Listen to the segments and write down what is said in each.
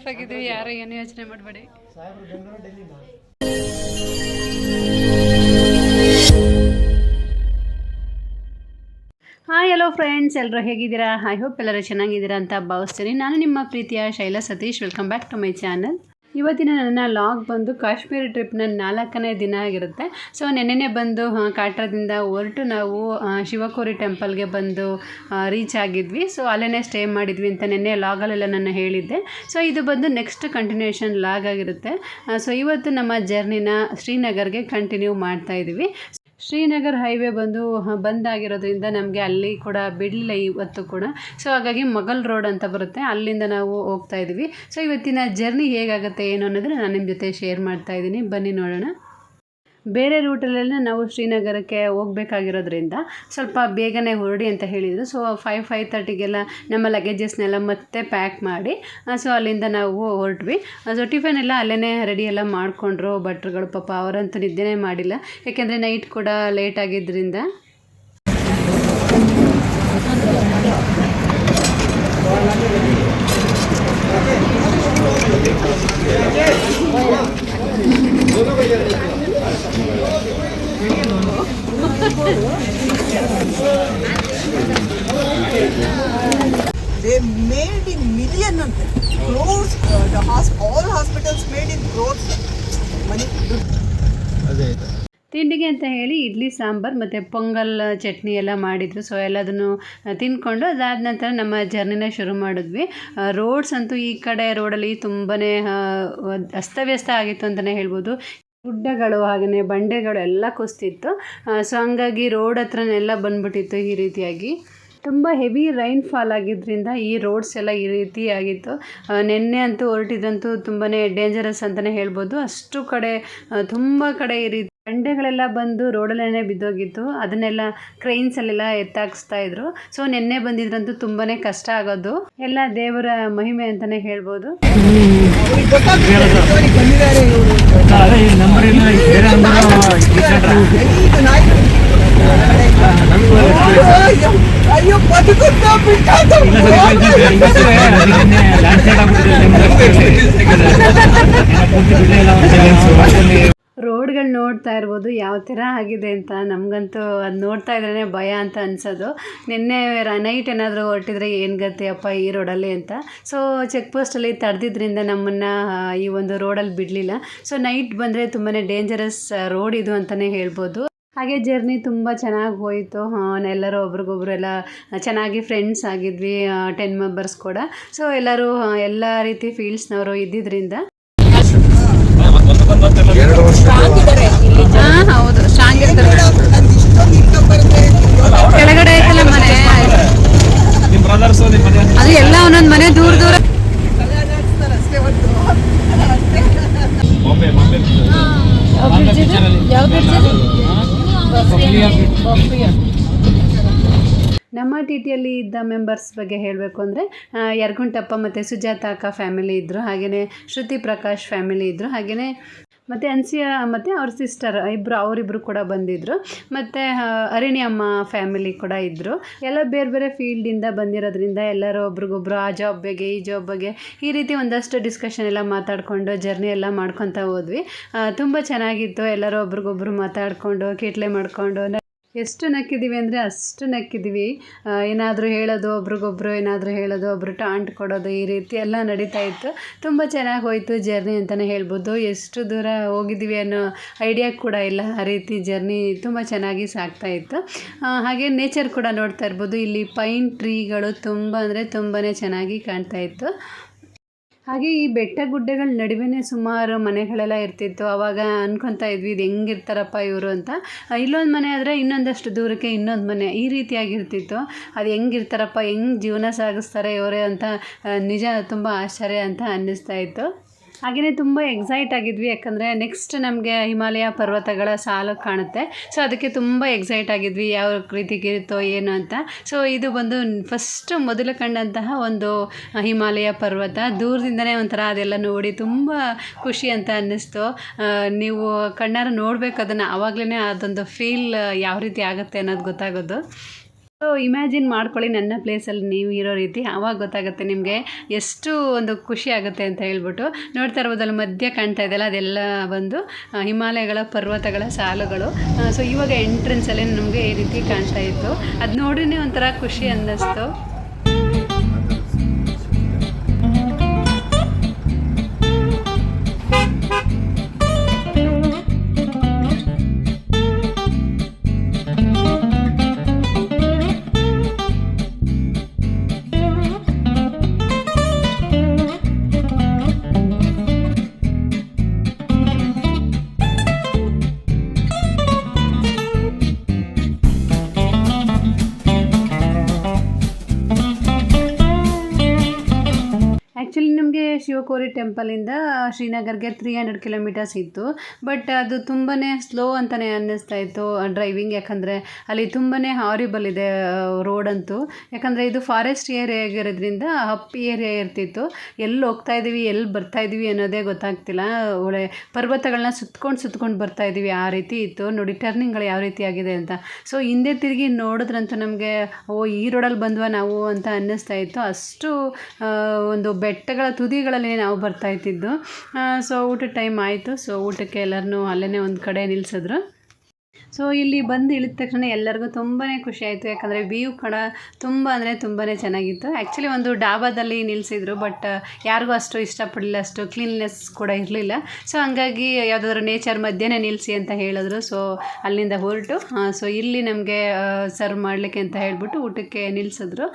Safe ಆಗಿದ್ವಿ, ಯಾರು ಏನು ಯೋಚನೆ ಮಾಡಬೇಡಿ. ಹಾಯ್ ಹಲೋ ಫ್ರೆಂಡ್ಸ್ ಎಲ್ಲರೂ ಹೇಗಿದ್ದೀರಾ? ಐ ಹೋಪ್ ಎಲ್ಲರೂ ಚೆನ್ನಾಗಿದ್ದೀರಾ ಅಂತ ಭಾವಿಸ್ತೀನಿ. ನಾನು ನಿಮ್ಮ ಪ್ರೀತಿಯ Shaila Satish. Welcome back to my channel ಇವತ್ತಿನ ನನ್ನ ಲಾಗ್ ಬಂದು ಕಾಶ್ಮೀರ ಟ್ರಿಪ್ನ ನಾಲ್ಕನೇ ದಿನ ಆಗಿರುತ್ತೆ. ಸೊ, ನೆನ್ನೆನೆ ಬಂದು ಕಾಟ್ರದಿಂದ ಹೊರಟು ನಾವು ಶಿವಕೋರಿ ಟೆಂಪಲ್ಗೆ ಬಂದು ರೀಚ್ ಆಗಿದ್ವಿ. ಸೊ ಅಲ್ಲೇ ಸ್ಟೇ ಮಾಡಿದ್ವಿ ಅಂತ ನೆನ್ನೆ ಲಾಗಲ್ಲೆಲ್ಲ ನಾನು ಹೇಳಿದ್ದೆ. ಸೊ, ಇದು ಬಂದು ನೆಕ್ಸ್ಟ್ ಕಂಟಿನ್ಯೂಷನ್ ಲಾಗ್ ಆಗಿರುತ್ತೆ. ಸೊ, ಇವತ್ತು ನಮ್ಮ ಜರ್ನಿನ ಶ್ರೀನಗರ್ಗೆ ಕಂಟಿನ್ಯೂ ಮಾಡ್ತಾ ಇದ್ದೀವಿ ಶ್ರೀನಗರ್ ಹೈವೇ ಬಂದು ಬಂದಾಗಿರೋದ್ರಿಂದ ನಮಗೆ ಅಲ್ಲಿ ಕೂಡ ಬಿಡಲಿಲ್ಲ ಇವತ್ತು ಕೂಡ. ಸೊ ಹಾಗಾಗಿ ಮಗಲ್ ರೋಡ್ ಅಂತ ಬರುತ್ತೆ. ಅಲ್ಲಿಂದ ನಾವು ಹೋಗ್ತಾ ಇದ್ದೀವಿ ಸೊ ಇವತ್ತಿನ ಜರ್ನಿ ಹೇಗಾಗುತ್ತೆ ಏನು ಅನ್ನೋದನ್ನ ನಾನು ನಿಮ್ಮ ಜೊತೆ ಶೇರ್ ಮಾಡ್ತಾ ಇದ್ದೀನಿ ಬನ್ನಿ ನೋಡೋಣ. ಬೇರೆ ರೂಟಲ್ಲೆಲ್ಲ ನಾವು ಶ್ರೀನಗರಕ್ಕೆ ಹೋಗ್ಬೇಕಾಗಿರೋದ್ರಿಂದ ಸ್ವಲ್ಪ ಬೇಗನೆ ಹೊರಡಿ ಅಂತ ಹೇಳಿದರು ಸೊ ಫೈವ್ ಫೈವ್ ತರ್ಟಿಗೆಲ್ಲ ನಮ್ಮ ಲಗೇಜಸ್ನೆಲ್ಲ ಮತ್ತೆ ಪ್ಯಾಕ್ ಮಾಡಿ ಸೊ ಅಲ್ಲಿಂದ ನಾವು ಹೊರಟ್ವಿ ಸೊ ಟಿಫನ್ ಎಲ್ಲ ಅಲ್ಲೇ ರೆಡಿ ಎಲ್ಲ ಮಾಡಿಕೊಂಡ್ರು ಭಟ್ರುಗಳು ಪಾಪ ಅವರಂತೂ ನಿದ್ದೆನೇ ಮಾಡಿಲ್ಲ ಯಾಕೆಂದರೆ ನೈಟ್ ಕೂಡ ಲೇಟ್ ಆಗಿದ್ದರಿಂದ They made in million and crores. Uh, the hos- all hospitals made in crores. Money. ತಿಂಡಿಗೆ ಅಂತ ಹೇಳಿ ಇಡ್ಲಿ ಸಾಂಬಾರು ಮತ್ತು ಪೊಂಗಲ್ ಚಟ್ನಿ ಎಲ್ಲ ಮಾಡಿದರು ಸೊ ಎಲ್ಲದನ್ನು ತಿನ್ಕೊಂಡು ಅದಾದ ನಂತರ ನಮ್ಮ ಜರ್ನಿನ ಶುರು ಮಾಡಿದ್ವಿ ರೋಡ್ಸ್ ಅಂತೂ ಈ ಕಡೆ ರೋಡಲ್ಲಿ ತುಂಬಾ ಅಸ್ತವ್ಯಸ್ತ ಆಗಿತ್ತು ಅಂತಲೇ ಹೇಳ್ಬೋದು ಗುಡ್ಡಗಳು ಹಾಗೆಯೇ ಬಂಡೆಗಳು ಎಲ್ಲ ಕುಸ್ತಿತ್ತು. ಸೊ ಹಂಗಾಗಿ ರೋಡ್ ಹತ್ರನೆಲ್ಲ ಬಂದ್ಬಿಟ್ಟಿತ್ತು ಈ ರೀತಿಯಾಗಿ. ತುಂಬ ಹೆವಿ ರೈನ್ ಫಾಲ್ ಆಗಿದ್ದರಿಂದ ಈ ರೋಡ್ಸ್ ಎಲ್ಲ ಈ ರೀತಿ ಆಗಿತ್ತು ನಿನ್ನೆ ಅಂತೂ ಹೊರಟಿದಂತೂ ತುಂಬಾ ಡೇಂಜರಸ್ ಅಂತಲೇ ಹೇಳ್ಬೋದು. ಅಷ್ಟು ಕಡೆ ತುಂಬ ಕಡೆ ಈ ರೀತಿ ಬಂಡೆಗಳೆಲ್ಲ ಬಂದು ರೋಡಲ್ಲೇ ಬಿದ್ದೋಗಿತ್ತು. ಅದನ್ನೆಲ್ಲ ಕ್ರೈನ್ಸಲ್ಲೆಲ್ಲ ಎತ್ತಾಕ್ಸ್ತಾ ಇದ್ರು. ಸೊ ನೆನ್ನೆ ಬಂದಿದ್ರಂತೂ ತುಂಬಾ ಕಷ್ಟ ಆಗೋದು. ಎಲ್ಲ ದೇವರ ಮಹಿಮೆ ಅಂತಲೇ ಹೇಳ್ಬೋದು. ಅವ್ರಿಗೆ ಗೊತ್ತಾಗ್ತಿದೆ ಅವ್ರಿಗೆ ಬಂದಿದ್ದಾರೆ ಇವರು ಅದೇ ಈ ನಂಬರ್ ಇಲ್ಲ ಈ ಬೇರೆ ನಂಬರ್ ಇದು ನಾಯಿ ಅಯ್ಯೋ, ಅಯ್ಯೋ ಬದುಕುತ್ತಾ ಬಿಟ್ಟಾತು. ಲ್ಯಾಂಡ್ ಸ್ಲೈಡ್ ಆಗ್ಬಿಟ್ಟಿದೆ ರೋಡ್ಗಳು ನೋಡ್ತಾ ಇರ್ಬೋದು ಯಾವ ಥರ ಆಗಿದೆ ಅಂತ ನಮಗಂತೂ ಅದು ನೋಡ್ತಾ ಇದ್ರೇ ಭಯ ಅಂತ ಅನ್ಸೋದು. ನಿನ್ನೆ ನೈಟ್ ಏನಾದರೂ ಹೊರಟಿದ್ರೆ ಏನು ಗತಿ ಅಪ್ಪ ಈ ರೋಡಲ್ಲಿ ಅಂತ. ಸೊ ಚೆಕ್ ಪೋಸ್ಟಲ್ಲಿ ತಡೆದಿದ್ದರಿಂದ ನಮ್ಮನ್ನು ಈ ಒಂದು ರೋಡಲ್ಲಿ ಬಿಡಲಿಲ್ಲ. ಸೊ ನೈಟ್ ಬಂದರೆ ತುಂಬಾ ಡೇಂಜರಸ್ ರೋಡ್ ಇದು ಅಂತಲೇ ಹೇಳ್ಬೋದು. ಹಾಗೆ ಜರ್ನಿ ತುಂಬ ಚೆನ್ನಾಗಿ ಹೋಯಿತು. ಎಲ್ಲರೂ ಒಬ್ರಿಗೊಬ್ರು ಎಲ್ಲ ಚೆನ್ನಾಗಿ ಫ್ರೆಂಡ್ಸ್ ಆಗಿದ್ವಿ ಟೆನ್ ಮೆಂಬರ್ಸ್ ಕೂಡ. ಸೊ ಎಲ್ಲರೂ ಎಲ್ಲ ರೀತಿ ಫೀಲ್ಡ್ಸ್ನವರು ಇದ್ದಿದ್ದರಿಂದ ಹಾಂ ಹೌದು ಸ್ಟ್ರಾಂಗ್ ಇರ್ತಾರೆ ನಂದು ಇಷ್ಟೊಂದು income ಬರುತ್ತೆ, ಇವ್ರು ಕೆಳಗಡೆ ಐತಲ್ಲ ಮನೆ? ನಿಮ್ಮ ಬ್ರದರ್ಸು ನಿಮ್ಮ ಮನೆ? ಅದು ಎಲ್ಲ ಒಂದೊಂದು ಮನೆ ದೂರ ದೂರ. ನಮ್ಮ ಟಿ ಟಿಯಲ್ಲಿ ಇದ್ದ ಮೆಂಬರ್ಸ್ ಬಗ್ಗೆ ಹೇಳಬೇಕು ಅಂದರೆ ಯರ್ಗುಂಟಪ್ಪ ಮತ್ತು ಸುಜಾತ ಅಕ್ಕ ಫ್ಯಾಮಿಲಿ ಇದ್ದರು ಹಾಗೆಯೇ ಶ್ರುತಿ ಪ್ರಕಾಶ್ ಫ್ಯಾಮಿಲಿ ಇದ್ದರು ಹಾಗೆಯೇ ಮತ್ತು ಅನ್ಸಿಯಾ ಮತ್ತು ಅವ್ರ ಸಿಸ್ಟರ್ ಇಬ್ಬರು ಅವರಿಬ್ಬರು ಕೂಡ ಬಂದಿದ್ದರು ಮತ್ತು ಅರಿಣಿ ಅಮ್ಮ ಫ್ಯಾಮಿಲಿ ಕೂಡ ಇದ್ದರು ಎಲ್ಲ ಬೇರೆ ಬೇರೆ ಫೀಲ್ಡಿಂದ ಬಂದಿರೋದ್ರಿಂದ ಎಲ್ಲರೂ ಒಬ್ರಿಗೊಬ್ರು ಆ ಜಾಬ್ ಬಗ್ಗೆ, ಈ ಜಾಬ್ ಬಗ್ಗೆ ಈ ರೀತಿ ಒಂದಷ್ಟು ಡಿಸ್ಕಷನ್ ಎಲ್ಲ ಮಾತಾಡಿಕೊಂಡು ಜರ್ನಿ ಎಲ್ಲ ಮಾಡ್ಕೊತಾ ಹೋದ್ವಿ. ತುಂಬ ಚೆನ್ನಾಗಿತ್ತು. ಎಲ್ಲರೂ ಒಬ್ರಿಗೊಬ್ರು ಮಾತಾಡಿಕೊಂಡು, ಕಿಟ್ಲೆ ಮಾಡಿಕೊಂಡು ಎಷ್ಟು ನಕ್ಕಿದ್ದೀವಿ ಅಂದರೆ ಅಷ್ಟು ನಕ್ಕಿದ್ದೀವಿ. ಏನಾದರೂ ಹೇಳೋದು, ಒಬ್ರಿಗೊಬ್ರು ಏನಾದರೂ ಹೇಳೋದು, ಒಬ್ರು ಟಾಂಟ್ ಕೊಡೋದು ಈ ರೀತಿ ಎಲ್ಲ ನಡೀತಾ ಇತ್ತು. ತುಂಬ ಚೆನ್ನಾಗಿ ಹೋಯಿತು ಜರ್ನಿ ಅಂತಲೇ ಹೇಳ್ಬೋದು. ಎಷ್ಟು ದೂರ ಹೋಗಿದ್ದೀವಿ ಅನ್ನೋ ಐಡಿಯಾ ಕೂಡ ಇಲ್ಲ. ಆ ರೀತಿ ಜರ್ನಿ ತುಂಬ ಚೆನ್ನಾಗಿ ಸಾಗ್ತಾ ಇತ್ತು. ಹಾಗೆ ನೇಚರ್ ಕೂಡ ನೋಡ್ತಾ ಇರ್ಬೋದು. ಇಲ್ಲಿ ಪೈನ್ ಟ್ರೀಗಳು ತುಂಬ ಅಂದರೆ ತುಂಬಾ ಚೆನ್ನಾಗಿ ಕಾಣ್ತಾ ಇತ್ತು. ಹಾಗೆ ಈ ಬೆಟ್ಟ ಗುಡ್ಡಗಳ ನಡುವೆನೇ ಸುಮಾರು ಮನೆಗಳೆಲ್ಲ ಇರ್ತಿತ್ತು. ಆವಾಗ ಅನ್ಕೊತಾ ಇದ್ವಿ, ಇದು ಹೆಂಗಿರ್ತಾರಪ್ಪ ಇವರು ಅಂತ. ಇಲ್ಲೊಂದು ಮನೆ ಆದರೆ ಇನ್ನೊಂದಷ್ಟು ದೂರಕ್ಕೆ ಇನ್ನೊಂದು ಮನೆ ಈ ರೀತಿಯಾಗಿರ್ತಿತ್ತು ಅದು ಹೆಂಗಿರ್ತಾರಪ್ಪ, ಹೆಂಗೆ ಜೀವನ ಸಾಗಿಸ್ತಾರೆ ಇವರೇ ಅಂತ ನಿಜ ತುಂಬ ಆಶ್ಚರ್ಯ ಅಂತ ಅನ್ನಿಸ್ತಾ ಇತ್ತು. ಹಾಗೆಯೇ ತುಂಬ ಎಕ್ಸೈಟ್ ಆಗಿದ್ವಿ. ಯಾಕಂದರೆ ನೆಕ್ಸ್ಟ್ ನಮಗೆ ಹಿಮಾಲಯ ಪರ್ವತಗಳ ಸಾಲು ಕಾಣುತ್ತೆ. ಸೊ ಅದಕ್ಕೆ ತುಂಬ ಎಕ್ಸೈಟ್ ಆಗಿದ್ವಿ. ಯಾವ ರೀತಿಗೆ ಇರುತ್ತೋ ಏನು ಅಂತ. ಸೊ ಇದು ಬಂದು ಫಸ್ಟ್ ಮೊದಲು ಕಂಡಂತಹ ಒಂದು ಹಿಮಾಲಯ ಪರ್ವತ. ದೂರದಿಂದನೇ ಒಂಥರ ಅದೆಲ್ಲ ನೋಡಿ ತುಂಬ ಖುಷಿ ಅಂತ ಅನ್ನಿಸ್ತು. ನೀವು ಕಣ್ಣಾರ ನೋಡಬೇಕು. ಅದನ್ನು ಆವಾಗಲೇ ಅದೊಂದು ಫೀಲ್ ಯಾವ ರೀತಿ ಆಗುತ್ತೆ ಅನ್ನೋದು ಗೊತ್ತಾಗೋದು. ಸೊ ಇಮ್ಯಾಜಿನ್ ಮಾಡ್ಕೊಳ್ಳಿ ನನ್ನ ಪ್ಲೇಸಲ್ಲಿ ನೀವು ಇರೋ ರೀತಿ. ಆವಾಗ ಗೊತ್ತಾಗುತ್ತೆ ನಿಮಗೆ ಎಷ್ಟು ಒಂದು ಖುಷಿ ಆಗುತ್ತೆ ಅಂತ ಹೇಳ್ಬಿಟ್ಟು. ನೋಡ್ತಾ ಇರ್ಬೋದಲ್ಲ, ಮಧ್ಯ ಕಾಣ್ತಾ ಇದೆಯಲ್ಲ, ಅದೆಲ್ಲ ಬಂದು ಹಿಮಾಲಯಗಳ ಪರ್ವತಗಳ ಸಾಲುಗಳು. ಸೊ ಇವಾಗ ಎಂಟ್ರೆನ್ಸಲ್ಲೇ ನಮಗೆ ಈ ರೀತಿ ಕಾಣ್ತಾ ಇತ್ತು. ಅದು ನೋಡಿನೇ ಒಂಥರ ಖುಷಿ ಅನ್ನಿಸ್ತು. ಶಿವಕೋರಿ ಟೆಂಪಲಿಂದ ಶ್ರೀನಗರ್ಗೆ ತ್ರೀ ಹಂಡ್ರೆಡ್ ಕಿಲೋಮೀಟರ್ಸ್ ಇತ್ತು. ಬಟ್ ಅದು ತುಂಬಾ ಸ್ಲೋ ಅಂತಲೇ ಅನ್ನಿಸ್ತಾ ಇತ್ತು ಡ್ರೈವಿಂಗ್ ಯಾಕಂದರೆ ಅಲ್ಲಿ ತುಂಬಾ ಹಾರಿಬಲ್ ಇದೆ ರೋಡ್ ಅಂತೂ. ಯಾಕಂದರೆ ಇದು ಫಾರೆಸ್ಟ್ ಏರಿಯಾ ಆಗಿರೋದ್ರಿಂದ ಹಪ್ ಏರಿಯಾ ಇರ್ತಿತ್ತು. ಎಲ್ಲಿ ಹೋಗ್ತಾ ಇದ್ದೀವಿ ಎಲ್ಲಿ ಬರ್ತಾ ಇದ್ದೀವಿ ಅನ್ನೋದೇ ಗೊತ್ತಾಗ್ತಿಲ್ಲ. ಒಳ್ಳೆ ಪರ್ವತಗಳನ್ನ ಸುತ್ಕೊಂಡು ಸುತ್ಕೊಂಡು ಬರ್ತಾ ಇದ್ದೀವಿ ಆ ರೀತಿ ಇತ್ತು. ನೋಡಿ ಟರ್ನಿಂಗ್ಗಳು ಯಾವ ರೀತಿ ಆಗಿದೆ ಅಂತ. ಸೊ ಹಿಂದೆ ತಿರುಗಿ ನೋಡಿದ್ರಂತೂ ನಮಗೆ, ಓ, ಈ ರೋಡಲ್ಲಿ ಬಂದ್ವಾ ನಾವು ಅಂತ ಅನ್ನಿಸ್ತಾ ಇತ್ತು. ಅಷ್ಟು ಒಂದು ಬೆಟ್ಟಗಳ ತುದಿಗಳಲ್ಲಿ ನಾವು ಬರ್ತಾ ಇದ್ದಿದ್ದು. ಸೊ ಊಟದ ಟೈಮ್ ಆಯಿತು. ಸೊ ಊಟಕ್ಕೆ ಎಲ್ಲರನ್ನೂ ಅಲ್ಲೇ ಒಂದು ಕಡೆ ನಿಲ್ಲಿಸಿದ್ರು ಸೊ ಇಲ್ಲಿ ಬಂದು ಇಳಿದ ತಕ್ಷಣ ಎಲ್ಲರಿಗೂ ತುಂಬಾ ಖುಷಿ ಆಯಿತು. ಯಾಕಂದರೆ ವ್ಯೂ ಕೂಡ ತುಂಬ ಅಂದರೆ ತುಂಬಾ ಚೆನ್ನಾಗಿತ್ತು. ಆ್ಯಕ್ಚುಲಿ ಒಂದು ಡಾಬಾದಲ್ಲಿ ನಿಲ್ಲಿಸಿದ್ರು ಬಟ್ ಯಾರಿಗೂ ಅಷ್ಟು ಇಷ್ಟಪಡಲಿಲ್ಲ, ಅಷ್ಟು ಕ್ಲೀನ್ನೆಸ್ ಕೂಡ ಇರಲಿಲ್ಲ. ಸೊ ಹಂಗಾಗಿ ಯಾವುದಾದ್ರು ನೇಚರ್ ಮಧ್ಯನೇ ನಿಲ್ಲಿಸಿ ಅಂತ ಹೇಳಿದ್ರು. ಸೊ ಅಲ್ಲಿಂದ ಹೊರಟು. ಸೊ ಇಲ್ಲಿ ನಮಗೆ ಸರ್ವ್ ಮಾಡಲಿಕ್ಕೆ ಅಂತ ಹೇಳಿಬಿಟ್ಟು ಊಟಕ್ಕೆ ನಿಲ್ಲಿಸಿದ್ರು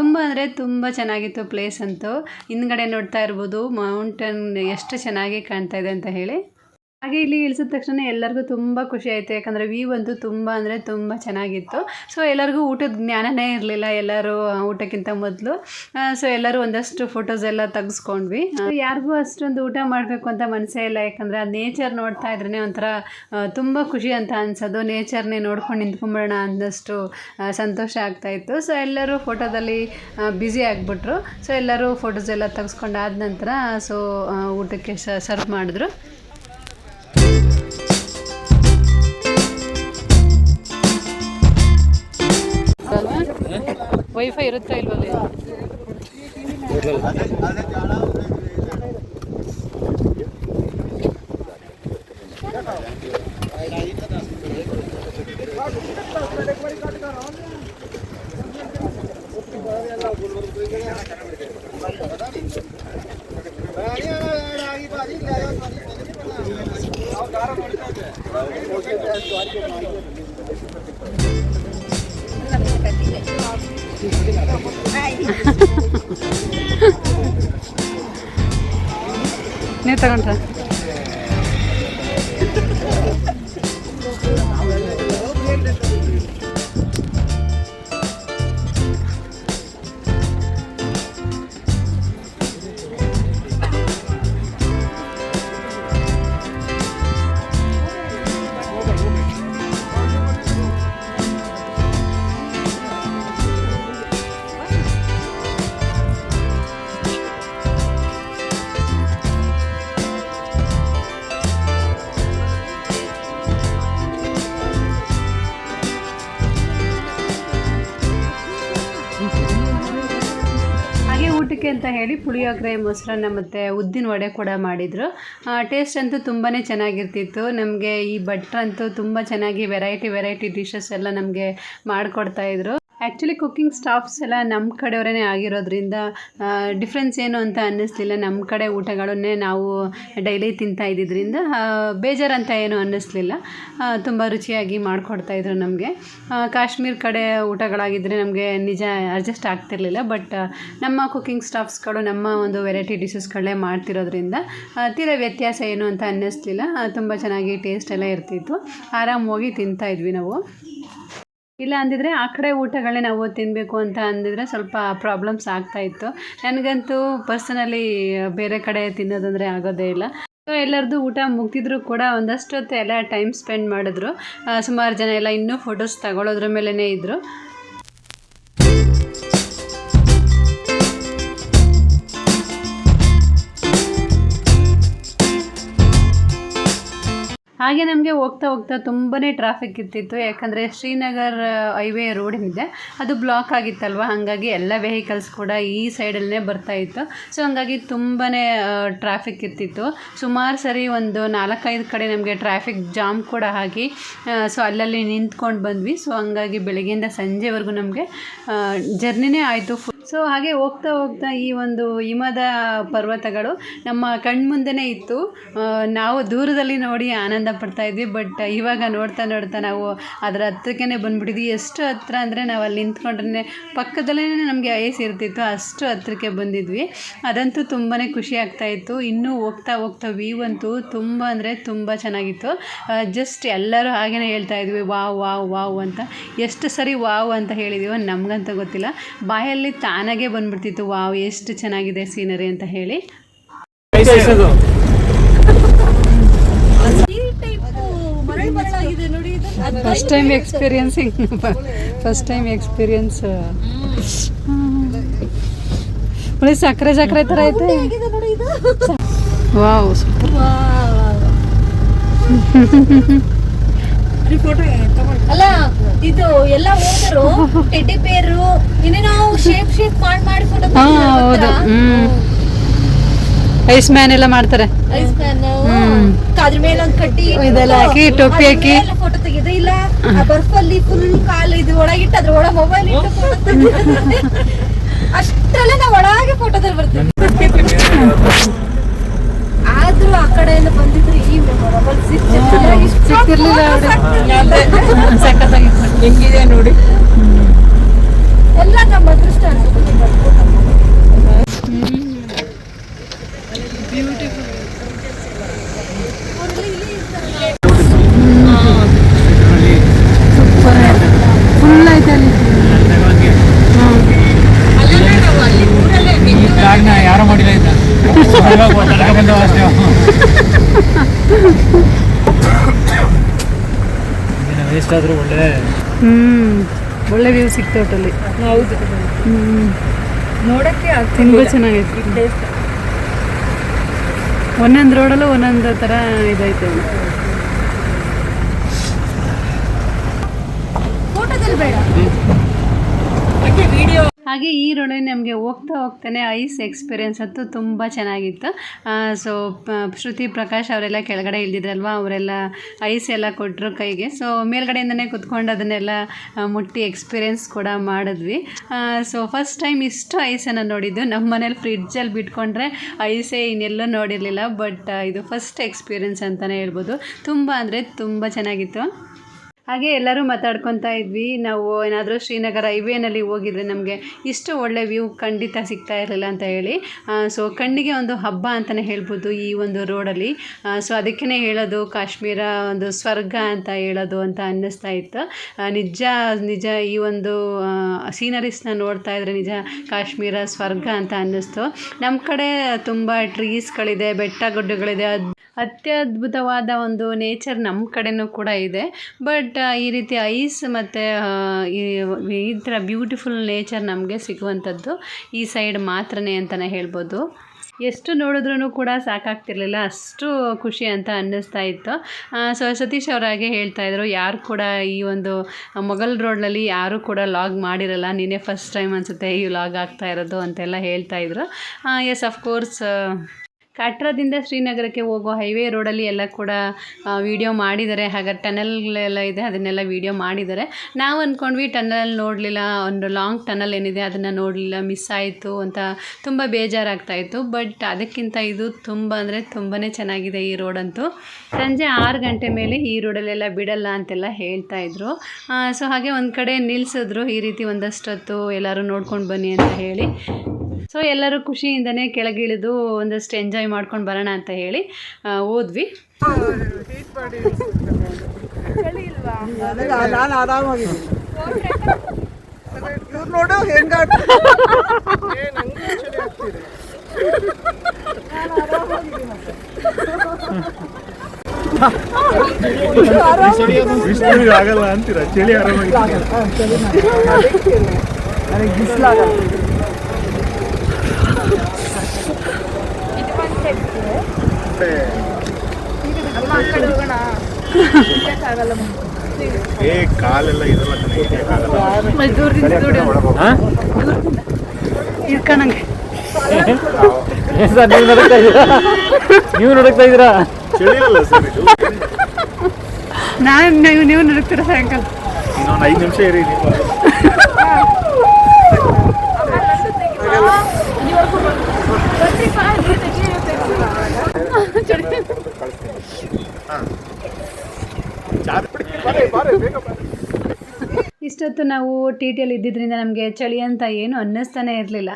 ತುಂಬ ಅಂದರೆ ತುಂಬ ಚೆನ್ನಾಗಿತ್ತು ಪ್ಲೇಸ್ ಅಂತೂ. ಹಿಂದ್ಗಡೆ ನೋಡ್ತಾ ಇರ್ಬೋದು ಮೌಂಟನ್ ಎಷ್ಟು ಚೆನ್ನಾಗಿ ಕಾಣ್ತಾ ಇದೆ ಅಂತ ಹೇಳಿ. ಹಾಗೆ ಇಲ್ಲಿ ಇಳಿಸಿದ ತಕ್ಷಣ ಎಲ್ಲರಿಗೂ ತುಂಬ ಖುಷಿ ಆಯಿತು. ಯಾಕಂದರೆ ವ್ಯೂ ಅಂತೂ ತುಂಬ ಅಂದರೆ ತುಂಬ ಚೆನ್ನಾಗಿತ್ತು. ಸೊ ಎಲ್ಲರಿಗೂ ಊಟದ ಜ್ಞಾನನೇ ಇರಲಿಲ್ಲ ಎಲ್ಲರೂ ಊಟಕ್ಕಿಂತ ಮೊದಲು. ಸೊ ಎಲ್ಲರೂ ಒಂದಷ್ಟು ಫೋಟೋಸ್ ಎಲ್ಲ ತೆಗೆಸ್ಕೊಂಡ್ವಿ. ಯಾರಿಗೂ ಅಷ್ಟೊಂದು ಊಟ ಮಾಡಬೇಕು ಅಂತ ಮನಸ್ಸೇ ಇಲ್ಲ. ಯಾಕಂದರೆ ಆ ನೇಚರ್ ನೋಡ್ತಾ ಇದ್ರೇ ಒಂಥರ ತುಂಬ ಖುಷಿ ಅಂತ ಅನ್ಸೋದು. ನೇಚರ್ನೇ ನೋಡ್ಕೊಂಡು ನಿಂತ್ಕೊಂಬಿಡೋಣ ಅನ್ನೋಷ್ಟು ಆ, ಸಂತೋಷ ಆಗ್ತಾಯಿತ್ತು ಸೊ ಎಲ್ಲರೂ ಫೋಟೋದಲ್ಲಿ ಬ್ಯುಸಿ ಆಗಿಬಿಟ್ರು. ಸೊ ಎಲ್ಲರೂ ಫೋಟೋಸ್ ಎಲ್ಲ ತೆಗೆಸ್ಕೊಂಡಾದ ನಂತರ ಸೊ ಊಟಕ್ಕೆ ಸರ್ವ್ ಮಾಡಿದ್ರು. ವೈಫೈ ಇರುತ್ತಾ ಇಲ್ವಲ್ಲಿ ನೀವು ತಗೊಂಡ್ರ? ಹೇಳಿ ಪುಳಿಯೋಗರೆ, ಮೊಸರನ್ನ ಮತ್ತು ಉದ್ದಿನ ವಡೆ ಕೂಡ ಮಾಡಿದರು. ಟೇಸ್ಟ್ ಅಂತೂ ತುಂಬಾ ಚೆನ್ನಾಗಿರ್ತಿತ್ತು. ನಮಗೆ ಈ ಭಟ್ರಂತೂ ತುಂಬ ಚೆನ್ನಾಗಿ ವೆರೈಟಿ ವೆರೈಟಿ ಡಿಶಸ್ ಎಲ್ಲ ನಮಗೆ ಮಾಡಿಕೊಡ್ತಾಯಿದ್ರು ಆ್ಯಕ್ಚುಲಿ ಕುಕ್ಕಿಂಗ್ ಸ್ಟಾಫ್ಸ್ ಎಲ್ಲ ನಮ್ಮ ಕಡೆಯವರೇ ಆಗಿರೋದ್ರಿಂದ ಡಿಫ್ರೆನ್ಸ್ ಏನು ಅಂತ ಅನ್ನಿಸ್ಲಿಲ್ಲ. ನಮ್ಮ ಕಡೆ ಊಟಗಳನ್ನೇ ನಾವು ಡೈಲಿ ತಿಂತಾ ಇದ್ದಿದ್ದರಿಂದ ಬೇಜಾರಂತ ಏನು ಅನ್ನಿಸ್ಲಿಲ್ಲ. ತುಂಬ ರುಚಿಯಾಗಿ ಮಾಡಿಕೊಡ್ತಾಯಿದ್ರು ನಮಗೆ. ಕಾಶ್ಮೀರ್ ಕಡೆ ಊಟಗಳಾಗಿದ್ದರೆ ನಮಗೆ ನಿಜ ಅಡ್ಜಸ್ಟ್ ಆಗ್ತಿರ್ಲಿಲ್ಲ. ಬಟ್ ನಮ್ಮ ಕುಕ್ಕಿಂಗ್ ಸ್ಟಾಫ್ಸ್ಗಳು ನಮ್ಮ ಒಂದು ವೆರೈಟಿ ಡಿಶಸ್ಗಳೇ ಮಾಡ್ತಿರೋದ್ರಿಂದ ತೀರ ವ್ಯತ್ಯಾಸ ಏನು ಅಂತ ಅನ್ನಿಸ್ಲಿಲ್ಲ. ತುಂಬ ಚೆನ್ನಾಗಿ ಟೇಸ್ಟ್ ಎಲ್ಲ ಇರ್ತಿತ್ತು. ಆರಾಮವಾಗಿ ತಿಂತಾಯಿದ್ವಿ ನಾವು. ಇಲ್ಲ ಅಂದಿದ್ರೆ ಆ ಕಡೆ ಊಟಗಳನ್ನೇ ನಾವು ತಿನ್ನಬೇಕು ಅಂತ ಅಂದಿದ್ರೆ ಸ್ವಲ್ಪ ಪ್ರಾಬ್ಲಮ್ಸ್ ಆಗ್ತಾ ಇತ್ತು. ನನಗಂತೂ ಪರ್ಸನಲಿ ಬೇರೆ ಕಡೆ ತಿನ್ನೋದಂದ್ರೆ ಆಗೋದೇ ಇಲ್ಲ. ಸೊ ಎಲ್ಲರದ್ದು ಊಟ ಮುಗ್ದಿದ್ರು ಕೂಡ ಒಂದಷ್ಟು ಹೊತ್ತು ಎಲ್ಲ ಟೈಮ್ ಸ್ಪೆಂಡ್ ಮಾಡಿದ್ರು. ಸುಮಾರು ಜನ ಎಲ್ಲ ಇನ್ನೂ ಫೋಟೋಸ್ ತಗೊಳ್ಳೋದ್ರ ಮೇಲೇ ಇದ್ದರು ಹಾಗೆ ನಮಗೆ ಹೋಗ್ತಾ ಹೋಗ್ತಾ ತುಂಬಾ ಟ್ರಾಫಿಕ್ ಇರ್ತಿತ್ತು. ಯಾಕಂದರೆ ಶ್ರೀನಗರ್ ಹೈವೇ ರೋಡ್ ಏನಿದೆ ಅದು ಬ್ಲಾಕ್ ಆಗಿತ್ತಲ್ವ? ಹಾಗಾಗಿ ಎಲ್ಲ ವೆಹಿಕಲ್ಸ್ ಕೂಡ ಈ ಸೈಡಲ್ಲೇ ಬರ್ತಾ ಇತ್ತು. ಸೊ ಹಂಗಾಗಿ ತುಂಬಾ ಟ್ರಾಫಿಕ್ ಇರ್ತಿತ್ತು. ಸುಮಾರು ಸರಿ ಒಂದು ನಾಲ್ಕೈದು ಕಡೆ ನಮಗೆ ಟ್ರಾಫಿಕ್ ಜಾಮ್ ಕೂಡ ಆಗಿ ಸೊ ಅಲ್ಲಲ್ಲಿ ನಿಂತ್ಕೊಂಡು ಬಂದ್ವಿ. ಸೊ ಹಂಗಾಗಿ ಬೆಳಗ್ಗೆಯಿಂದ ಸಂಜೆವರೆಗೂ ನಮಗೆ ಜರ್ನಿನೇ ಆಯಿತು. ಸೊ ಹಾಗೆ ಹೋಗ್ತಾ ಹೋಗ್ತಾ ಈ ಒಂದು ಹಿಮದ ಪರ್ವತಗಳು ನಮ್ಮ ಕಣ್ಮುಂದೆನೇ ಇತ್ತು. ನಾವು ದೂರದಲ್ಲಿ ನೋಡಿ ಆನಂದ ಪಡ್ತಾ ಇದ್ವಿ ಬಟ್ ಇವಾಗ ನೋಡ್ತಾ ನೋಡ್ತಾ ನಾವು ಅದರ ಹತ್ರಕ್ಕೇ ಬಂದ್ಬಿಟ್ಟಿದ್ವಿ. ಎಷ್ಟು ಹತ್ರ ಅಂದರೆ ನಾವು ಅಲ್ಲಿ ನಿಂತ್ಕೊಂಡ್ರೆ ಪಕ್ಕದಲ್ಲೇ ನಮಗೆ ಐಸ್ ಇರ್ತಿತ್ತು, ಅಷ್ಟು ಹತ್ರಕ್ಕೆ ಬಂದಿದ್ವಿ. ಅದಂತೂ ತುಂಬಾ ಖುಷಿ ಆಗ್ತಾ ಇತ್ತು. ಇನ್ನೂ ಹೋಗ್ತಾ ಹೋಗ್ತಾ ವ್ಯೂ ಅಂತೂ ತುಂಬ ಅಂದರೆ ತುಂಬ ಚೆನ್ನಾಗಿತ್ತು. ಜಸ್ಟ್ ಎಲ್ಲರೂ ಹಾಗೇ ಹೇಳ್ತಾ ಇದ್ವಿ, ವಾವ್ ವಾವ್ ವಾವ್ ಅಂತ. ಎಷ್ಟು ಸರಿ ವಾವ್ ಅಂತ ಹೇಳಿದೀವೋ ನಮಗಂತೂ ಗೊತ್ತಿಲ್ಲ. ಬಾಯಲ್ಲಿ ತಾನಾಗೆ ಬಂದ್ಬಿಡ್ತಿತ್ತು. ವಾವ್ ಎಷ್ಟು ಚೆನ್ನಾಗಿದೆ ಸೀನರಿ ಅಂತ ಹೇಳಿ. First time experiencing first time experience ಒಳ್ಳೆ ಸಕ್ಕರೆ ಸಕ್ಕರೆ ಥರ ಐತೆ. Wow super. ಅಲ್ಲ ಇದು ಎಲ್ಲ ಹೋದರು ಟೆಡ್ಡಿ ಬೇರು ಇನ್ನೇನೋ ಶೇಪ್ ಶೇಪ್ ಮಾಡಿ ಮಾಡಿ ಫೋಟೋ ಹಾ ಹೌದು. ಹ್ಮ್. ಐಸ್ ಮ್ಯಾನ್ ಎಲ್ಲ ಮಾಡ್ತಾರೆ. ಐಸ್ ಮ್ಯಾನ್ ಅದ್ರ ಮೇಲೆ ಒಂದ್ ಕಟ್ಟಿ ಇದೆಲ್ಲ ಹಾಕಿ, ಟೋಪಿ ಹಾಕಿ. ಫೋಟೋ ತೆಗೆದ್ರೆ ಇಲ್ಲ ಆ ಬರ್ಫಲ್ಲಿ ಫುಲ್ ಕಾಲು ಇದು ಒಳಗಿಟ್ಟು ಅದ್ರ ಒಳಗೆ ಮೊಬೈಲ್ ಇಟ್ಟು ಫೋಟೋ ಅಷ್ಟರಲ್ಲೇ ನಾವು ಒಳಗೆ ಫೋಟೋದಲ್ಲಿ ಬರ್ತೀವಿ. ಆದ್ರೂ ಆ ಕಡೆಯಿಂದ ಬಂದಿದ್ರೆ ಈ ಮೊಬೈಲ್ ನೋಡಿ ಹೆಂಗಿದೆ ನೋಡಿ. ಎಲ್ಲ ನಮ್ಮ ಅದೃಷ್ಟ ಅನ್ಸುತ್ತೆ ಫುಲ್ ಐತೆ ಅಲ್ಲಿ ಈ ಬ್ಲಾಗ್ನ ಯಾರೋ ಮಾಡಿಲ್ಲ ಆಯ್ತಾ ಇವಾಗ ಬಂದವ ಅಷ್ಟೇ ಆದ್ರೂ ಒಳ್ಳೆ ಹ್ಮ್ ಒಳ್ಳೆ ವ್ಯೂ ಸಿಕ್ತು ಒಟ್ಟಲ್ಲಿ. ಹೌದು. ಹ್ಮ್. ನೋಡಕ್ಕೆ ತುಂಬ ಚೆನ್ನಾಗೈತೆ. ಒಂದೊಂದು ರೋಡಲ್ಲೂ ಒಂದೊಂದು ಥರ ಇದೈತೆ. ಫೋಟೋದಲ್ಲಿ ಬೇಡ. ಹಾಗೆ ಈ ರೋಡಲ್ಲಿ ನಮಗೆ ಹೋಗ್ತಾ ಹೋಗ್ತಾನೆ ಐಸ್ ಎಕ್ಸ್ಪೀರಿಯೆನ್ಸ್ ಅಂತೂ ತುಂಬ ಚೆನ್ನಾಗಿತ್ತು. ಸೊ ಶ್ರುತಿ ಪ್ರಕಾಶ್ ಅವರೆಲ್ಲ ಕೆಳಗಡೆ ಇಲ್ದಿದ್ರಲ್ವ, ಅವರೆಲ್ಲ ಐಸ್ ಎಲ್ಲ ಕೊಟ್ಟರು ಕೈಗೆ. ಸೊ ಮೇಲ್ಗಡೆಯಿಂದನೇ ಕುತ್ಕೊಂಡು ಅದನ್ನೆಲ್ಲ ಮುಟ್ಟಿ ಎಕ್ಸ್ಪೀರಿಯೆನ್ಸ್ ಕೂಡ ಮಾಡಿದ್ವಿ. ಸೊ ಫಸ್ಟ್ ಟೈಮ್ ಇಷ್ಟು ಐಸನ್ನು ನೋಡಿದ್ದು. ನಮ್ಮ ಮನೇಲಿ ಫ್ರಿಡ್ಜಲ್ಲಿ ಬಿಟ್ಕೊಂಡ್ರೆ ಐಸೇ ಇನ್ನೆಲ್ಲೂ ನೋಡಿರಲಿಲ್ಲ ಬಟ್ ಇದು ಫಸ್ಟ್ ಎಕ್ಸ್ಪೀರಿಯೆನ್ಸ್ ಅಂತಲೇ ಹೇಳ್ಬೋದು. ತುಂಬ ಅಂದರೆ ತುಂಬ ಚೆನ್ನಾಗಿತ್ತು. ಹಾಗೆ ಎಲ್ಲರೂ ಮಾತಾಡ್ಕೊತಾ ಇದ್ವಿ. ನಾವು ಏನಾದರೂ ಶ್ರೀನಗರ ಹೈವೇನಲ್ಲಿ ಹೋಗಿದ್ರೆ ನಮಗೆ ಇಷ್ಟು ಒಳ್ಳೆ ವ್ಯೂ ಖಂಡಿತ ಸಿಗ್ತಾ ಇರಲಿಲ್ಲ ಅಂತ ಹೇಳಿ. ಸೊ ಕಣ್ಣಿಗೆ ಒಂದು ಹಬ್ಬ ಅಂತಲೇ ಹೇಳ್ಬೋದು ಈ ಒಂದು ರೋಡಲ್ಲಿ. ಸೊ ಅದಕ್ಕೇ ಹೇಳೋದು ಕಾಶ್ಮೀರ ಒಂದು ಸ್ವರ್ಗ ಅಂತ ಹೇಳೋದು ಅಂತ ಅನ್ನಿಸ್ತಾ ಇತ್ತು. ನಿಜ ನಿಜ ಈ ಒಂದು ಸೀನರೀಸ್ನ ನೋಡ್ತಾ ಇದ್ರೆ ನಿಜ ಕಾಶ್ಮೀರ ಸ್ವರ್ಗ ಅಂತ ಅನ್ನಿಸ್ತು. ನಮ್ಮ ಕಡೆ ತುಂಬ ಟ್ರೀಸ್ಗಳಿದೆ ಬೆಟ್ಟ ಗುಡ್ಡಗಳಿದೆ ಅತ್ಯದ್ಭುತವಾದ ಒಂದು ನೇಚರ್ ನಮ್ಮ ಕಡೆನೂ ಕೂಡ ಇದೆ. ಬಟ್ ಈ ರೀತಿ ಐಸ್ ಮತ್ತು ಈ ಥರ ಬ್ಯೂಟಿಫುಲ್ ನೇಚರ್ ನಮಗೆ ಸಿಗುವಂಥದ್ದು ಈ ಸೈಡ್ ಮಾತ್ರನೇ ಅಂತಲೇ ಹೇಳ್ಬೋದು. ಎಷ್ಟು ನೋಡಿದ್ರೂ ಕೂಡ ಸಾಕಾಗ್ತಿರ್ಲಿಲ್ಲ. ಅಷ್ಟು ಖುಷಿ ಅಂತ ಅನ್ನಿಸ್ತಾ ಇತ್ತು. ಸೊ, ಸತೀಶ್ ಅವರಾಗೆ ಹೇಳ್ತಾ ಇದ್ರು. ಯಾರು ಕೂಡ ಈ ಒಂದು ಮೊಘಲ್ ರೋಡ್ನಲ್ಲಿ ಯಾರೂ ಕೂಡ ಲಾಗ್ ಮಾಡಿರಲ್ಲ. ನೀನೇ ಫಸ್ಟ್ ಟೈಮ್ ಅನಿಸುತ್ತೆ ಈ ಲಾಗ್ ಆಗ್ತಾ ಇರೋದು ಅಂತೆಲ್ಲ ಹೇಳ್ತಾ ಇದ್ರು. ಎಸ್ ಅಫ್ಕೋರ್ಸ್ ಕಾಟ್ರಾದಿಂದ ಶ್ರೀನಗರಕ್ಕೆ ಹೋಗೋ ಹೈವೇ ರೋಡಲ್ಲಿ ಎಲ್ಲ ಕೂಡ ವೀಡಿಯೋ ಮಾಡಿದ್ದಾರೆ. ಹಾಗೆ ಟನಲ್ಗಳೆಲ್ಲ ಇದೆ, ಅದನ್ನೆಲ್ಲ ವಿಡಿಯೋ ಮಾಡಿದ್ದಾರೆ. ನಾವು ಅಂದ್ಕೊಂಡ್ವಿ ಟನಲ್ ನೋಡಲಿಲ್ಲ, ಒಂದು ಲಾಂಗ್ ಟನಲ್ ಏನಿದೆ ಅದನ್ನು ನೋಡಲಿಲ್ಲ ಮಿಸ್ ಆಯಿತು ಅಂತ ತುಂಬ ಬೇಜಾರಾಗ್ತಾ ಇತ್ತು. ಬಟ್ ಅದಕ್ಕಿಂತ ಇದು ತುಂಬ ಅಂದರೆ ತುಂಬಾ ಚೆನ್ನಾಗಿದೆ ಈ ರೋಡಂತೂ ಸಂಜೆ ಆರು ಗಂಟೆ ಮೇಲೆ ಈ ರೋಡಲ್ಲೆಲ್ಲ ಬಿಡಲ್ಲ ಅಂತೆಲ್ಲ ಹೇಳ್ತಾ ಇದ್ರು. ಸೊ ಹಾಗೆ ಒಂದು ಕಡೆ ನಿಲ್ಲಿಸಿದ್ರು ಈ ರೀತಿ ಒಂದಷ್ಟೊತ್ತು ಎಲ್ಲರೂ ನೋಡ್ಕೊಂಡು ಬನ್ನಿ ಅಂತ ಹೇಳಿ. ಸೊ ಎಲ್ಲರೂ ಖುಷಿಯಿಂದನೇ ಕೆಳಗಿಳಿದು ಒಂದಷ್ಟು ಎಂಜಾಯ್ ಮಾಡ್ಕೊಂಡು ಬರೋಣ ಅಂತ ಹೇಳಿ ಓದ್ವಿ ಹೋದ್ವಿ ನೋಡು ಹೆಂಗ ಆಗಲ್ಲ ಅಂತೀರ ಚಳಿ ಆರಾಮಾಗಿ ನನಗೆ ಬಿಸಿಲಾಗಲ್ಲ ಮತ್ತೆ ಆಗಲ್ಲ? ಏ ಕಾಲೆಲ್ಲ ಇರ್ಕಣಂಗೆ. ಸರ್ ನೀವು ನಡಕ್ತಾ ಇದ್ದೀರಾ? ನೀವು ನಡಕ್ತಾ ಇದ್ದೀರಾ? ನಾನು ನೀವು ನೀವು ನಡುತ್ತೀರ ಸಾಯಂಕಾಲ? ಇನ್ನೊಂದು ಐದು ನಿಮಿಷ ಇರಿ ನೀವು. கழிச்சு பாரு பாரு ಇಷ್ಟೊತ್ತು ನಾವು ಟಿ ಟಿಯಲ್ಲಿ ಇದ್ದಿದ್ದರಿಂದ ನಮಗೆ ಚಳಿ ಅಂತ ಏನು ಅನ್ನಿಸ್ತಾನೆ ಇರಲಿಲ್ಲ.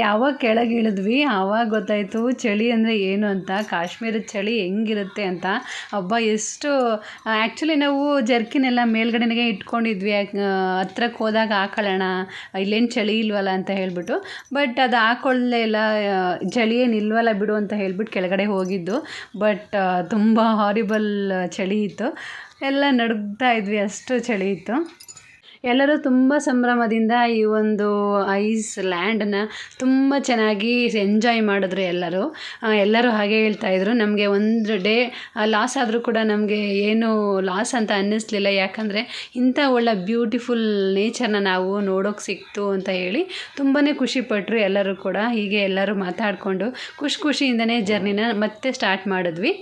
ಯಾವಾಗ ಕೆಳಗೆ ಇಳಿದ್ವಿ, ಆವಾಗ ಗೊತ್ತಾಯಿತು ಚಳಿ ಅಂದರೆ ಏನು ಅಂತ, ಕಾಶ್ಮೀರದ ಚಳಿ ಹೆಂಗಿರುತ್ತೆ ಅಂತ. ಹಬ್ಬ ಎಷ್ಟು ಆ್ಯಕ್ಚುಲಿ ನಾವು ಜರ್ಕಿನೆಲ್ಲ ಮೇಲ್ಗಡೆಗೆ ಇಟ್ಕೊಂಡಿದ್ವಿ. ಹತ್ರಕ್ಕೆ ಹೋದಾಗ ಹಾಕೊಳ್ಳೋಣ, ಇಲ್ಲೇನು ಚಳಿ ಇಲ್ವಲ್ಲ ಅಂತ ಹೇಳ್ಬಿಟ್ಟು. ಬಟ್ ಅದು ಹಾಕೊಳ್ಳೇ ಇಲ್ಲ ಚಳಿ ಏನು ಇಲ್ವಲ್ಲ ಬಿಡು ಅಂತ ಹೇಳ್ಬಿಟ್ಟು ಕೆಳಗಡೆ ಹೋಗಿದ್ದು. ಬಟ್ ತುಂಬ ಹಾರಿಬಲ್ ಚಳಿ ಇತ್ತು. ಎಲ್ಲ ನಡುಗ್ತಾ ಇದ್ವಿ, ಅಷ್ಟು ಚಳಿ ಇತ್ತು. ಎಲ್ಲರೂ ತುಂಬ ಸಂಭ್ರಮದಿಂದ ಈ ಒಂದು ಐಸ್ ಲ್ಯಾಂಡನ್ನ ತುಂಬ ಚೆನ್ನಾಗಿ ಎಂಜಾಯ್ ಮಾಡಿದ್ರು ಎಲ್ಲರೂ. ಎಲ್ಲರೂ ಹಾಗೆ ಹೇಳ್ತಾ ಇದ್ರು. ನಮಗೆ ಒಂದು ಡೇ ಲಾಸ್ ಆದರೂ ಕೂಡ ನಮಗೆ ಏನು ಲಾಸ್ ಅಂತ ಅನ್ನಿಸ್ಲಿಲ್ಲ. ಯಾಕಂದರೆ ಇಂಥ ಒಳ್ಳೆ ಬ್ಯೂಟಿಫುಲ್ ನೇಚರ್ನ ನಾವು ನೋಡೋಕೆ ಸಿಕ್ತು ಅಂತ ಹೇಳಿ ತುಂಬಾ ಖುಷಿಪಟ್ಟರು ಎಲ್ಲರೂ ಕೂಡ. ಹೀಗೆ ಎಲ್ಲರೂ ಮಾತಾಡಿಕೊಂಡು ಖುಷಿ ಖುಷಿಯಿಂದನೇ ಜರ್ನಿನ ಮತ್ತೆ ಸ್ಟಾರ್ಟ್ ಮಾಡಿದ್ವಿ.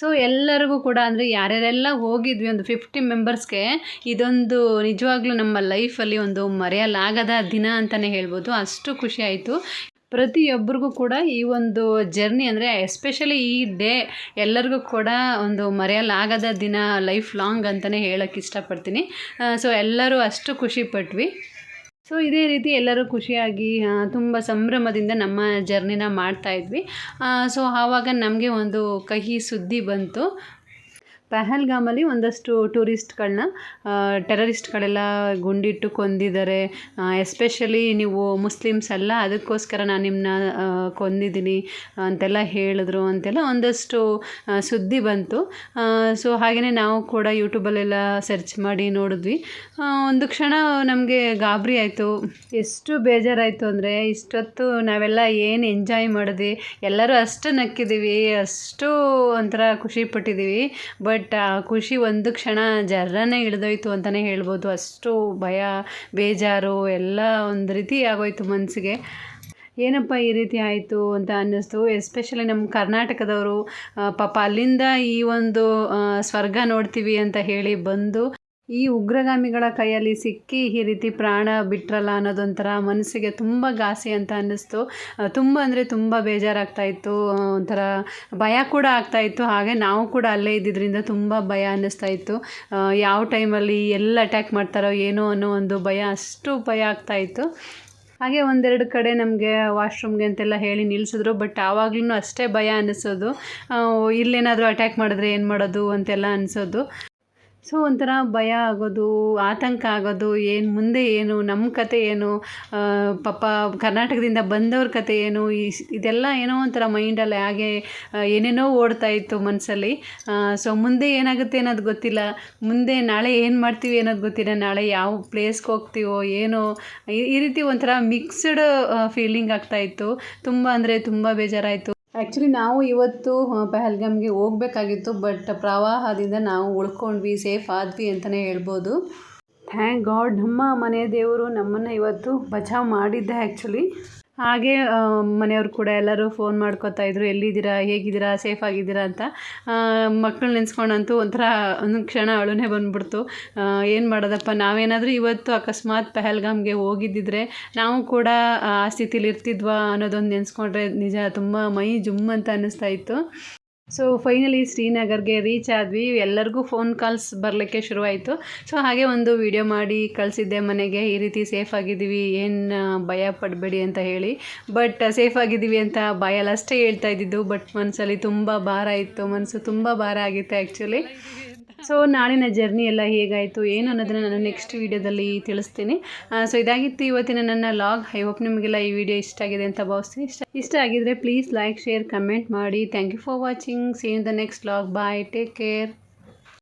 ಸೊ ಎಲ್ಲರಿಗೂ ಕೂಡ ಅಂದರೆ ಯಾರ್ಯಾರೆಲ್ಲ ಹೋಗಿದ್ವಿ ಒಂದು ಫಿಫ್ಟಿ ಮೆಂಬರ್ಸ್ಗೆ ಇದೊಂದು ನಿಜವಾಗ್ಲೂ ನಮ್ಮ ಲೈಫಲ್ಲಿ ಒಂದು ಮರೆಯಲಾಗದ ದಿನ ಅಂತಲೇ ಹೇಳ್ಬೋದು. ಅಷ್ಟು ಖುಷಿ ಆಯಿತು. ಪ್ರತಿಯೊಬ್ಬರಿಗೂ ಕೂಡ ಈ ಒಂದು ಜರ್ನಿ ಅಂದರೆ ಎಸ್ಪೆಷಲಿ ಈ ಡೇ ಎಲ್ಲರಿಗೂ ಕೂಡ ಒಂದು ಮರೆಯಲಾಗದ ದಿನ ಲೈಫ್ ಲಾಂಗ್ ಅಂತಲೇ ಹೇಳೋಕ್ಕೆ ಇಷ್ಟಪಡ್ತೀನಿ. ಸೊ ಎಲ್ಲರೂ ಅಷ್ಟು ಖುಷಿ ಪಟ್ವಿ. ಸೊ ಇದೇ ರೀತಿ ಎಲ್ಲರೂ ಖುಷಿಯಾಗಿ ತುಂಬ ಸಂಭ್ರಮದಿಂದ ನಮ್ಮ ಜರ್ನಿನ ಮಾಡ್ತಾಯಿದ್ವಿ ಸೊ ಆವಾಗ ನಮಗೆ ಒಂದು ಕಹಿ ಸುದ್ದಿ ಬಂತು. ಪಹಲ್ಗಾಮಲ್ಲಿ ಒಂದಷ್ಟು ಟೂರಿಸ್ಟ್ಗಳನ್ನ ಟೆರರಿಸ್ಟ್ಗಳೆಲ್ಲ ಗುಂಡಿಟ್ಟು ಕೊಂದಿದ್ದಾರೆ. ಎಸ್ಪೆಷಲಿ ನೀವು ಮುಸ್ಲಿಮ್ಸ್ ಅಲ್ಲ, ಅದಕ್ಕೋಸ್ಕರ ನಾನು ನಿಮ್ಮನ್ನ ಕೊಂದಿದ್ದೀನಿ ಅಂತೆಲ್ಲ ಹೇಳಿದ್ರು ಅಂತೆಲ್ಲ ಒಂದಷ್ಟು ಸುದ್ದಿ ಬಂತು. ಸೊ ಹಾಗೆಯೇ ನಾವು ಕೂಡ ಯೂಟ್ಯೂಬಲ್ಲೆಲ್ಲ ಸರ್ಚ್ ಮಾಡಿ ನೋಡಿದ್ವಿ. ಒಂದು ಕ್ಷಣ ನಮಗೆ ಗಾಬರಿ ಆಯಿತು. ಎಷ್ಟು ಬೇಜಾರಾಯಿತು ಅಂದರೆ, ಇಷ್ಟೊತ್ತು ನಾವೆಲ್ಲ ಏನು ಎಂಜಾಯ್ ಮಾಡಿದ್ವಿ ಎಲ್ಲರೂ ಅಷ್ಟು ನಕ್ಕಿದ್ದೀವಿ, ಅಷ್ಟು ಒಂಥರ ಖುಷಿಪಟ್ಟಿದ್ದೀವಿ ಬಟ್ ಆ, ಖುಷಿ ಒಂದು ಕ್ಷಣ ಜರ್ರನೇ ಇಳಿದೋಯ್ತು ಅಂತಲೇ ಹೇಳ್ಬೋದು. ಅಷ್ಟು ಭಯ, ಬೇಜಾರು ಎಲ್ಲ ಒಂದು ರೀತಿ ಆಗೋಯ್ತು ಮನಸ್ಸಿಗೆ ಏನಪ್ಪ ಈ ರೀತಿ ಆಯಿತು ಅಂತ ಅನ್ನಿಸ್ತು. ಎಸ್ಪೆಷಲಿ ನಮ್ಮ ಕರ್ನಾಟಕದವರು ಪಾಪ ಅಲ್ಲಿಂದ ಈ ಒಂದು ಸ್ವರ್ಗ ನೋಡ್ತೀವಿ ಅಂತ ಹೇಳಿ ಬಂದು ಈ ಉಗ್ರಗಾಮಿಗಳ ಕೈಯಲ್ಲಿ ಸಿಕ್ಕಿ ಈ ರೀತಿ ಪ್ರಾಣ ಬಿಟ್ರಲ್ಲ ಅನ್ನೋದೊಂಥರ ಮನಸ್ಸಿಗೆ ತುಂಬ ಘಾಸಿ ಅಂತ ಅನ್ನಿಸ್ತು. ತುಂಬ ಅಂದರೆ ತುಂಬ ಬೇಜಾರಾಗ್ತಾ ಇತ್ತು. ಒಂಥರ ಭಯ ಕೂಡ ಆಗ್ತಾ ಇತ್ತು. ಹಾಗೆ ನಾವು ಕೂಡ ಅಲ್ಲೇ ಇದ್ದಿದ್ದರಿಂದ ತುಂಬ ಭಯ ಅನ್ನಿಸ್ತಾ ಇತ್ತು. ಯಾವ ಟೈಮಲ್ಲಿ ಎಲ್ಲ ಅಟ್ಯಾಕ್ ಮಾಡ್ತಾರೋ ಏನೋ ಅನ್ನೋ ಒಂದು ಭಯ, ಅಷ್ಟು ಭಯ ಆಗ್ತಾ ಇತ್ತು. ಹಾಗೆ ಒಂದೆರಡು ಕಡೆ ನಮಗೆ ವಾಶ್ರೂಮ್ಗೆ ಅಂತೆಲ್ಲ ಹೇಳಿ ನಿಲ್ಲಿಸಿದ್ರು ಬಟ್ ಆವಾಗ್ಲೂ ಅಷ್ಟೇ ಭಯ ಅನ್ನಿಸೋದು. ಇಲ್ಲೇನಾದರೂ ಅಟ್ಯಾಕ್ ಮಾಡಿದ್ರೆ ಏನು ಮಾಡೋದು ಅಂತೆಲ್ಲ ಅನಿಸೋದು ಸೊ ಒಂಥರ ಭಯ ಆಗೋದು, ಆತಂಕ ಆಗೋದು, ಏನು ಮುಂದೆ ಏನು ನಮ್ಮ ಕತೆ ಏನು ಪಾಪ ಕರ್ನಾಟಕದಿಂದ ಬಂದವ್ರ ಕತೆ ಏನು ಇದೆಲ್ಲ ಏನೋ ಒಂಥರ ಮೈಂಡಲ್ಲಿ ಹಾಗೆ ಏನೇನೋ ಓಡ್ತಾ ಇತ್ತು ಮನಸ್ಸಲ್ಲಿ ಸೊ ಮುಂದೆ ಏನಾಗುತ್ತೆ ಅನ್ನೋದು ಗೊತ್ತಿಲ್ಲ. ಮುಂದೆ ನಾಳೆ ಏನು ಮಾಡ್ತೀವಿ ಅನ್ನೋದು ಗೊತ್ತಿಲ್ಲ. ನಾಳೆ ಯಾವ ಪ್ಲೇಸ್ಗೆ ಹೋಗ್ತೀವೋ ಏನೋ, ಈ ರೀತಿ ಒಂಥರ ಮಿಕ್ಸ್ಡ್ ಫೀಲಿಂಗ್ ಆಗ್ತಾಯಿತ್ತು ತುಂಬ ಅಂದರೆ ತುಂಬ ಬೇಜಾರಾಯಿತು. ಆ್ಯಕ್ಚುಲಿ ನಾವು ಇವತ್ತು ಪೆಹಲ್ಗಾಮ್ಗೆ ಹೋಗಬೇಕಾಗಿತ್ತು ಬಟ್ ಪ್ರವಾಹದಿಂದ ನಾವು ಉಳ್ಕೊಂಡ್ವಿ ಸೇಫ್ ಆದ್ವಿ ಅಂತಲೇ ಹೇಳ್ಬೋದು. ಥ್ಯಾಂಕ್ ಗಾಡ್ ನಮ್ಮ ಮನೆ ದೇವರು ನಮ್ಮನ್ನು ಇವತ್ತು ಬಚಾವ್ ಮಾಡಿದ್ದೆ ಆ್ಯಕ್ಚುಲಿ ಹಾಗೆ ಮನೆಯವರು ಕೂಡ ಎಲ್ಲರೂ ಫೋನ್ ಮಾಡ್ಕೋತಾ ಇದ್ರು, ಎಲ್ಲಿದ್ದೀರಾ, ಹೇಗಿದ್ದೀರಾ ಸೇಫ್ ಆಗಿದ್ದೀರಾ ಅಂತ. ಮಕ್ಕಳು ನೆನೆಸ್ಕೊಂಡಂತೂ ಒಂಥರ ಒಂದು ಕ್ಷಣ ಅಳುನೇ ಬಂದ್ಬಿಡ್ತು. ಏನು ಮಾಡೋದಪ್ಪ, ನಾವೇನಾದರೂ ಇವತ್ತು ಅಕಸ್ಮಾತ್ ಪೆಹಲ್ಗಾಮ್ಗೆ ಹೋಗಿದ್ದಿದ್ರೆ ನಾವು ಕೂಡ ಆ ಸ್ಥಿತಿಲಿ ಇರ್ತಿದ್ವಾ ಅನ್ನೋದೊಂದು ನೆನೆಸ್ಕೊಂಡ್ರೆ ನಿಜ ತುಂಬ ಮೈ ಜುಮ್ ಅಂತ ಅನ್ನಿಸ್ತಾ ಇತ್ತು. ಸೊ ಫೈನಲಿ ಶ್ರೀನಗರ್ಗೆ ರೀಚ್ ಆದ್ವಿ. ಎಲ್ಲರಿಗೂ ಫೋನ್ ಕಾಲ್ಸ್ ಬರಲಿಕ್ಕೆ ಶುರುವಾಯಿತು. ಸೊ ಹಾಗೆ ಒಂದು ವಿಡಿಯೋ ಮಾಡಿ ಕಳಿಸಿದ್ದೆ ಮನೆಗೆ. ಈ ರೀತಿ ಸೇಫ್ ಆಗಿದ್ದೀವಿ. ಏನು ಭಯ ಪಡಬೇಡಿ ಅಂತ ಹೇಳಿ. ಬಟ್ ಸೇಫ್ ಆಗಿದ್ದೀವಿ ಅಂತ ಬಾಯಲ್ಲಿ ಹೇಳ್ತಾ ಇದ್ದಿದ್ದು. ಬಟ್ ಮನಸ್ಸಲ್ಲಿ ತುಂಬ ಭಾರ ಇತ್ತು. ಮನಸ್ಸು ತುಂಬ ಭಾರ ಆಗಿತ್ತು ಆ್ಯಕ್ಚುಲಿ ಸೊ ನಾಳಿನ ಜರ್ನಿ ಎಲ್ಲ ಹೇಗಾಯಿತು? ಏನು ಅನ್ನೋದನ್ನು ನಾನು ನೆಕ್ಸ್ಟ್ ವೀಡಿಯೋದಲ್ಲಿ ತಿಳಿಸ್ತೀನಿ. ಸೊ ಇದಾಗಿತ್ತು ಇವತ್ತಿನ ನನ್ನ ಲಾಗ್ ಐ ಹೋಪ್ ನಿಮಗೆಲ್ಲ ಈ ವಿಡಿಯೋ ಇಷ್ಟ ಆಗಿದೆ ಅಂತ ಭಾವಿಸ್ತೀನಿ. ಇಷ್ಟ ಇಷ್ಟ ಆಗಿದ್ದರೆ ಪ್ಲೀಸ್ ಲೈಕ್ ಶೇರ್ ಕಮೆಂಟ್ ಮಾಡಿ. Thank you for watching seen the next vlog bye take care